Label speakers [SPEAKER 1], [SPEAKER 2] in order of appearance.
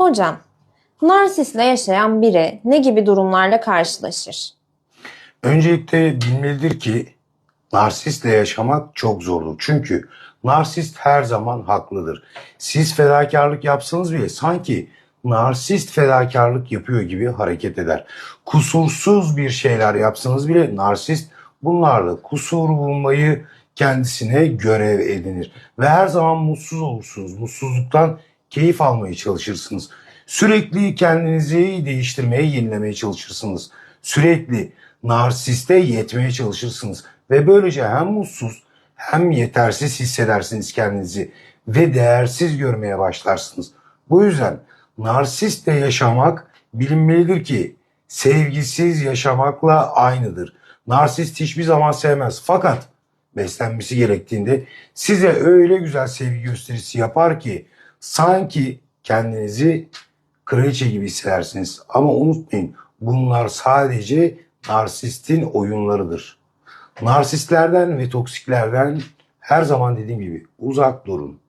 [SPEAKER 1] Hocam, narsistle yaşayan biri ne gibi durumlarla karşılaşır?
[SPEAKER 2] Öncelikle bilmelidir ki narsistle yaşamak çok zordur. Çünkü narsist her zaman haklıdır. Siz fedakarlık yapsanız bile sanki narsist fedakarlık yapıyor gibi hareket eder. Kusursuz bir şeyler yapsanız bile narsist bunlarda kusur bulmayı kendisine görev edinir. Ve her zaman mutsuz olursunuz. Mutsuzluktan keyif almaya çalışırsınız. Sürekli kendinizi değiştirmeye, yenilemeye çalışırsınız. Sürekli narsiste yetmeye çalışırsınız. Ve böylece hem mutsuz hem yetersiz hissedersiniz kendinizi ve değersiz görmeye başlarsınız. Bu yüzden narsistle yaşamak bilinmelidir ki sevgisiz yaşamakla aynıdır. Narsist hiçbir zaman sevmez fakat beslenmesi gerektiğinde size öyle güzel sevgi gösterisi yapar ki sanki kendinizi kraliçe gibi hissedersiniz. Ama unutmayın bunlar sadece narsistin oyunlarıdır. Narsistlerden ve toksiklerden her zaman dediğim gibi uzak durun.